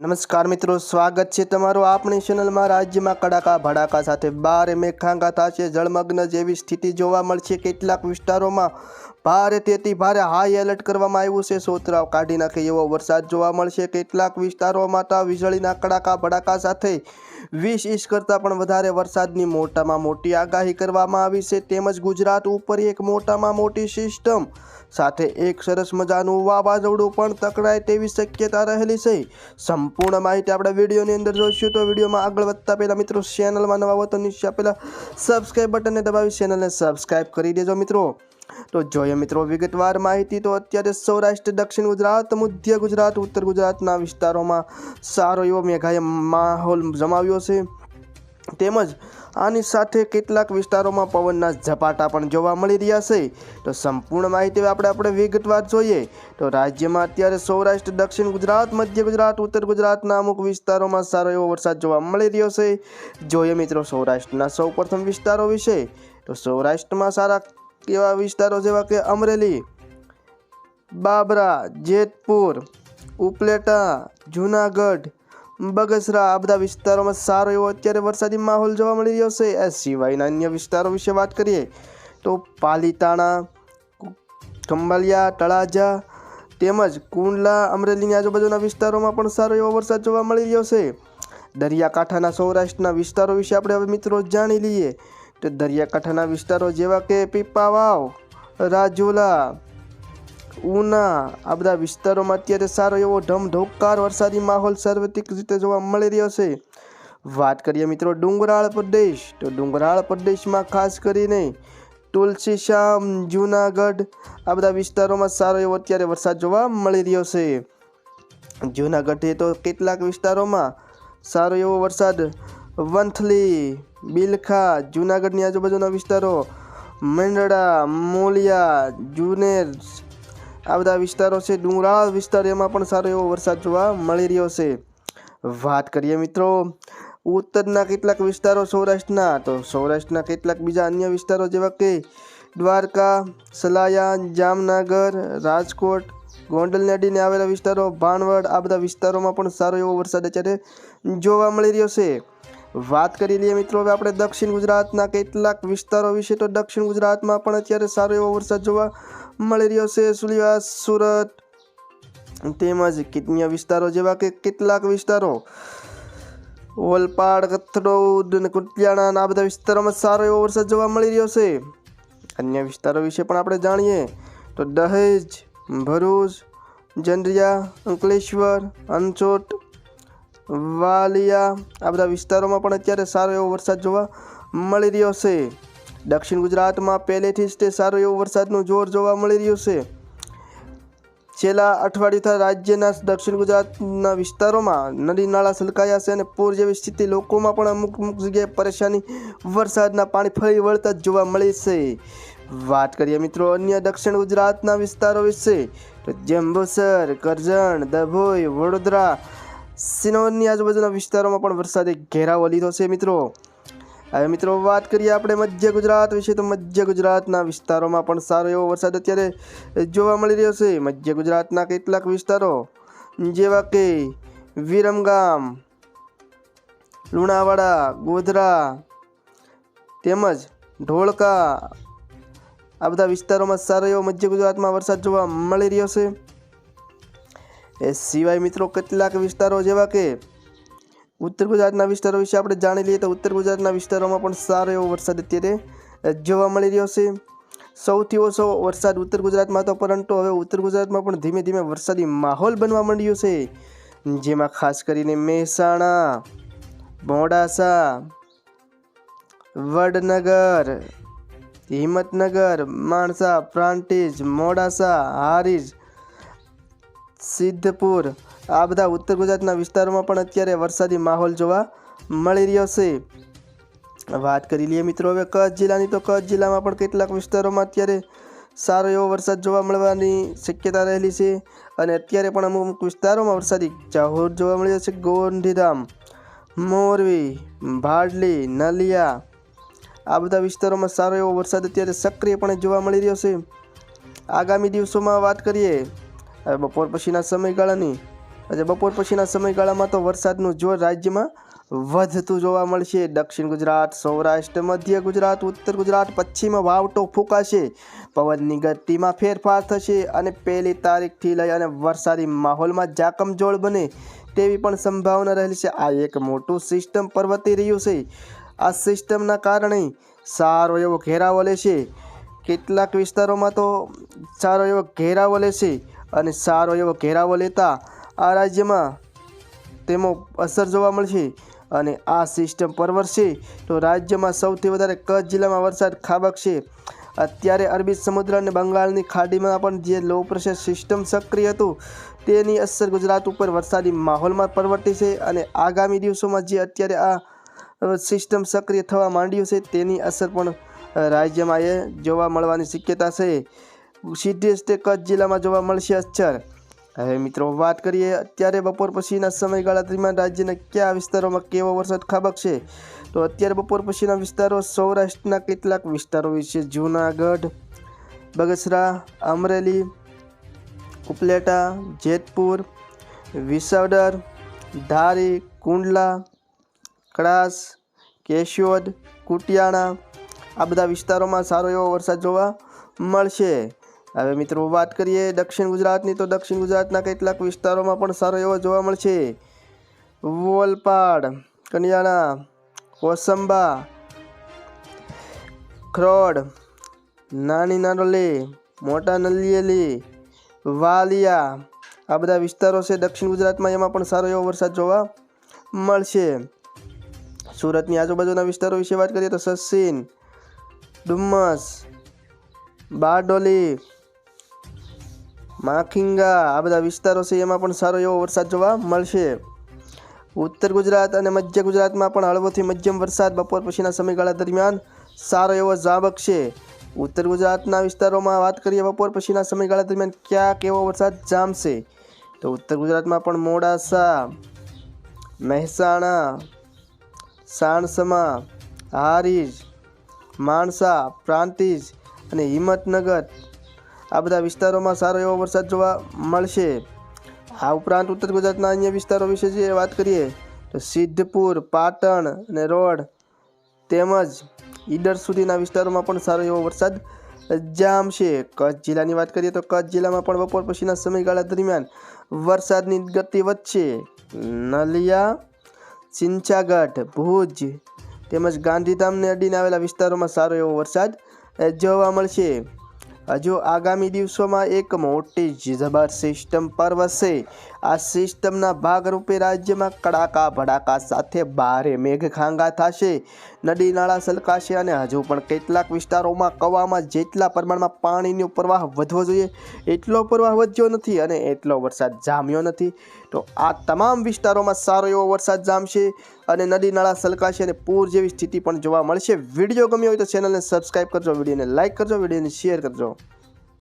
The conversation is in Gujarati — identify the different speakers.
Speaker 1: નમસ્કાર મિત્રો, સ્વાગત છે તમારું આપણી ચેનલમાં રાજ્યમાં કડાકા ભડાકા સાથે. બારે મેઘાંગા થશે, જળમગ્ન જેવી સ્થિતિ જોવા મળશે. કેટલાક વિસ્તારોમાં ભારે તેથી ભારે હાઈ એલર્ટ કરવામાં આવ્યું છે. સોતરાવ કાઢી નાખે એવો વરસાદ જોવા મળશે. કેટલાક વિસ્તારોમાં તો વીજળીના કડાકા ભડાકા સાથે વીસ ઇંચ કરતાં પણ વધારે વરસાદની મોટામાં મોટી આગાહી કરવામાં આવી છે. તેમજ ગુજરાત ઉપર એક મોટામાં મોટી સિસ્ટમ સાથે એક સરસ મજાનું વાવાઝોડું પણ તકરાય તેવી શક્યતા રહેલી છે. સંપૂર્ણ માહિતી આપણે વિડીયોની અંદર જોઈશું. તો વિડીયોમાં આગળ વધતા પહેલાં મિત્રો ચેનલમાં નવા હો તો નીચે પહેલાં સબસ્ક્રાઈબ બટનને દબાવી ચેનલને સબસ્ક્રાઈબ કરી દેજો મિત્રો. તો જોઈએ મિત્રો, વિગતવાર માહિતી તો અત્યારે સૌરાષ્ટ્ર, દક્ષિણ ગુજરાત, મધ્ય ગુજરાત, ઉત્તર ગુજરાતના વિસ્તારોમાં સારો એવો મેઘાએ માહોલ જમાવ્યો છે. તેમજ આની સાથે કેટલાક વિસ્તારોમાં પવનના ઝપાટા પણ જોવા મળી રહ્યા છે. તો સંપૂર્ણ માહિતી આપણે આપણે વિગતવાર જોઈએ. તો રાજ્યમાં અત્યારે સૌરાષ્ટ્ર, દક્ષિણ ગુજરાત, મધ્ય ગુજરાત, ઉત્તર ગુજરાતના અમુક વિસ્તારોમાં સારો એવો વરસાદ જોવા મળી રહ્યો છે. જોઈએ મિત્રો, સૌરાષ્ટ્રના સૌપ્રથમ વિસ્તારો વિશે. તો સૌરાષ્ટ્રમાં સારા એવા વિસ્તારો જેવા કે અમરેલી, બાબરા, જેતપુર, ઉપલેટા, જૂનાગઢ, બગસરા, આ બધા વિસ્તારોમાં સારો એવો અત્યારે વરસાદી માહોલ જોવા મળી રહ્યો છે. એ સિવાયના અન્ય વિસ્તારો વિશે વાત કરીએ તો પાલીતાણા ખંભાલિયા તળાજા તેમજ કુંડલા, અમરેલીની આજુબાજુના વિસ્તારોમાં પણ સારો એવો વરસાદ જોવા મળી રહ્યો છે. દરિયાકાંઠાના સૌરાષ્ટ્રના વિસ્તારો વિશે આપણે હવે મિત્રો જાણી લઈએ દરિયાકાંઠાના વિસ્તારો જેવા કે પીપાવાવ, રાજુલા, ઉના, આ બધા વિસ્તારોમાં અત્યારે સારો એવો ઢમઢોકાર વરસાદી માહોલ સાર્વત્રિક રીતે જોવા મળી રહ્યો છે. વાત કરીએ મિત્રો ડુંગરાળ પ્રદેશ, તો ડુંગરાળ પ્રદેશમાં ખાસ કરીને તુલસી શ્યામ જૂનાગઢ, આ બધા વિસ્તારોમાં સારો એવો અત્યારે વરસાદ જોવા મળી રહ્યો છે. જૂનાગઢે તો કેટલાક વિસ્તારોમાં સારો એવો વરસાદ વંથલી, બિલખા, જૂનાગઢની આજુબાજુના વિસ્તારો મંડળા મોલિયા, જુનેર, આ બધા વિસ્તારો છે. ડુંગરાળ વિસ્તાર એમાં પણ સારો એવો વરસાદ જોવા મળી રહ્યો છે. વાત કરીએ મિત્રો, ઉત્તરના કેટલાક વિસ્તારો સૌરાષ્ટ્રના, તો સૌરાષ્ટ્રના કેટલાક બીજા અન્ય વિસ્તારો જેવા કે દ્વારકા સલાયા જામનગર, રાજકોટ ગોંડલ અડીને આવેલા વિસ્તારો, ભાણવડ, આ બધા વિસ્તારોમાં પણ સારો એવો વરસાદ અત્યારે જોવા મળી રહ્યો છે. વાત કરી લઈએ મિત્રો, હવે આપણે દક્ષિણ ગુજરાતના કેટલાક વિસ્તારો વિશે. તો દક્ષિણ ગુજરાતમાં પણ અત્યારે સારો એવો વરસાદ જોવા મળી રહ્યો છે. સુલિવાસ સુરત તેમજ કિડનીય વિસ્તારો જેવા કે કેટલાક વિસ્તારો. વલપાડ, કથડોદ અને કુટિયાણા આ બધા વિસ્તારોમાં સારો એવો વરસાદ જોવા મળી રહ્યો છે. અન્ય વિસ્તારો વિશે પણ આપણે જાણીએ તો દહેજ, ભરૂચ જંડ્રિયા અંકલેશ્વર અંચોટ વાલિયા. આ બધા વિસ્તારોમાં પણ અત્યારે સારો એવો વરસાદ જોવા મળી રહ્યો છે. દક્ષિણ ગુજરાતમાં પહેલેથી જ તે સારો એવો વરસાદનું જોર જોવા મળી રહ્યું છે. છેલ્લા અઠવાડિયાથી રાજ્યના દક્ષિણ ગુજરાતના વિસ્તારોમાં નદી નાળા છલકાયા છે અને પૂર જેવી સ્થિતિ લોકોમાં પણ અમુક અમુક જગ્યાએ પરેશાની વરસાદના પાણી ફરી વળતા જ જોવા મળી છે. વાત કરીએ મિત્રો અન્ય દક્ષિણ ગુજરાતના વિસ્તારો વિશે, તો જંબુસર કરજણ, દભોઈ, વડોદરા સિનોરની આજુબાજુના વિસ્તારોમાં પણ વરસાદે ઘેરાવો લીધો છે મિત્રો. હવે મિત્રો વાત કરીએ આપણે મધ્ય ગુજરાત વિશે. તો મધ્ય ગુજરાતના વિસ્તારોમાં પણ સારો એવો વરસાદ અત્યારે જોવા મળી રહ્યો છે. મધ્ય ગુજરાતના કેટલાક વિસ્તારો જેવા કે વિરમગામ, લુણાવાડા, ગોધરા તેમજ ઢોળકા આ બધા વિસ્તારોમાં સારો એવો મધ્ય ગુજરાતમાં વરસાદ જોવા મળી રહ્યો છે. એ સિવાય મિત્રો કેટલાક વિસ્તારો જેવા કે ઉત્તર ગુજરાતના વિસ્તારો વિશે આપણે જાણી લઈએ તો ઉત્તર ગુજરાતના વિસ્તારોમાં પણ સારો એવો વરસાદ અત્યારે જોવા મળી રહ્યો છે. સૌથી ઓછો વરસાદ ઉત્તર ગુજરાતમાં તો પરંતુ હવે ઉત્તર ગુજરાતમાં પણ ધીમે ધીમે વરસાદી માહોલ બનવા માંડ્યો છે. જેમાં ખાસ કરીને મહેસાણા, મોડાસા, વડનગર, હિંમતનગર, માણસા, પ્રાંતિજ, મોડાસા, હારીજ સિદ્ધપુર. આ બધા ઉત્તર ગુજરાતના વિસ્તારોમાં પણ અત્યારે વરસાદી માહોલ જોવા મળી રહ્યો છે. વાત કરી લઈએ મિત્રો હવે કચ્છ જિલ્લાની, તો કચ્છ જિલ્લામાં પણ કેટલાક વિસ્તારોમાં અત્યારે સારો એવો વરસાદ જોવા મળવાની શક્યતા રહેલી છે અને અત્યારે પણ અમુક અમુક વિસ્તારોમાં વરસાદી જાહોર જોવા મળી છે. ગોંધીધામ મોરવી ભાડલી, નલિયા, આ બધા વિસ્તારોમાં સારો એવો વરસાદ અત્યારે સક્રિયપણે જોવા મળી રહ્યો છે. આગામી દિવસોમાં વાત કરીએ હવે બપોર પછીના સમયગાળાની. આજે બપોર પછીના સમયગાળામાં તો વરસાદનું જોર રાજ્યમાં વધતું જોવા મળશે. દક્ષિણ ગુજરાત, સૌરાષ્ટ્ર, મધ્ય ગુજરાત, ઉત્તર ગુજરાત, પશ્ચિમ વાવટો ફૂંકાશે. પવનની ગતિમાં ફેરફાર થશે અને પહેલી તારીખથી લઈ અને વરસાદી માહોલમાં જાકમજોળ બને તેવી પણ સંભાવના રહેલી છે. આ એક મોટું સિસ્ટમ પર્વતી રહ્યું છે. આ સિસ્ટમના કારણે સારો એવો ઘેરાવો લેશે. કેટલાક વિસ્તારોમાં તો સારો એવો ઘેરાવો લેશે. અને સારો એવો ઘેરાવો લેતા આ રાજ્યમાં તેમાં અસર જોવા મળશે. અને આ સિસ્ટમ પરવરશે તો રાજ્યમાં સૌથી વધારે કચ્છ જિલ્લામાં વરસાદ ખાબકશે અત્યારે અરબી સમુદ્ર અને બંગાળની ખાડીમાં પણ જે લો પ્રેશર સિસ્ટમ સક્રિય હતું, તેની અસર ગુજરાત ઉપર વરસાદી માહોલમાં પરવર્તી છે અને આગામી દિવસોમાં જે અત્યારે આ સિસ્ટમ સક્રિય થવા માંડ્યું છે તેની અસર પણ રાજ્યમાં એ જોવા મળવાની શક્યતા છે. સીધી જ કચ્છ જિલ્લામાં જોવા મળશે અસર હવે મિત્રો, વાત કરીએ અત્યારે બપોર પછીના સમયગાળા દરમિયાન રાજ્યના કયા વિસ્તારોમાં કેવો વરસાદ ખાબકશે? તો અત્યારે બપોર પછીના વિસ્તારો સૌરાષ્ટ્રના કેટલાક વિસ્તારો વિશે જૂનાગઢ, બગસરા, અમરેલી, ઉપલેટા, જેતપુર, વિસાવદર, ધારી, કુંડલા, કડાસ, કેશોદ, કુટિયાણા આ બધા વિસ્તારોમાં સારો એવો વરસાદ જોવા મળશે. હવે મિત્રો વાત કરીએ દક્ષિણ ગુજરાતની, તો દક્ષિણ ગુજરાતના કેટલાક વિસ્તારોમાં પણ સારો એવો જોવા મળશે. વોલપાડ કનિયાણા કોસંબા, ખરોડ, નાની નારોલી મોટા નલિયેલી, વાલિયા, આ બધા વિસ્તારો છે દક્ષિણ ગુજરાતમાં. એમાં પણ સારો એવો વરસાદ જોવા મળશે. સુરતની આજુબાજુના વિસ્તારો વિશે વાત કરીએ તો સસીન ડુમ્મસ, બારડોલી માખીંગા, આ બધા વિસ્તારો છે, એમાં પણ સારો એવો વરસાદ જોવા મળશે. ઉત્તર ગુજરાત અને મધ્ય ગુજરાતમાં પણ હળવોથી મધ્યમ વરસાદ બપોર પછીના સમયગાળા દરમિયાન સારો એવો જાબકશે ઉત્તર ગુજરાતના વિસ્તારોમાં વાત કરીએ બપોર પછીના સમયગાળા દરમિયાન ક્યાં કેવો વરસાદ જામશે. તો ઉત્તર ગુજરાતમાં પણ મોડાસા, મહેસાણા, સાણસમા, હારીજ, માણસા, પ્રાંતિજ અને હિંમતનગર આ બધા વિસ્તારોમાં સારો એવો વરસાદ જોવા મળશે. આ ઉપરાંત ઉત્તર ગુજરાતના અન્ય વિસ્તારો વિશે જે વાત કરીએ, તો સિદ્ધપુર, પાટણ અને રોડ તેમજ ઈડર સુધીના વિસ્તારોમાં પણ સારો એવો વરસાદ જામશે. કચ્છ જિલ્લાની વાત કરીએ તો કચ્છ જિલ્લામાં પણ બપોર પછીના સમયગાળા દરમિયાન વરસાદની ગતિ વધશે. નલિયા સિંચાગઢ ભુજ તેમજ ગાંધીધામને અડીને આવેલા વિસ્તારોમાં સારો એવો વરસાદ જોવા મળશે. હજુ આગામી દિવસોમાં એક મોટી જબર સિસ્ટમ પર વસશે આ સિસ્ટમના ભાગરૂપે રાજ્યમાં કડાકા ભડાકા સાથે ભારે મેઘખાંગા થશે. નદી નાળા સલકાશે અને હજુ પણ કેટલાક વિસ્તારોમાં કવામાં જેટલા પ્રમાણમાં પાણીનો પ્રવાહ વધવો જોઈએ, એટલો પ્રવાહ વધ્યો નથી અને એટલો વરસાદ જામ્યો નથી. તો આ તમામ વિસ્તારોમાં સારો એવો વરસાદ જામશે અને નદી નાળા સલકાશે અને પૂર જેવી સ્થિતિ પણ જોવા મળશે. વીડિયો ગમ્યો હોય તો ચેનલને સબસ્ક્રાઈબ કરજો, વિડીયોને લાઇક કરજો, વિડીયોને શેર કરજો.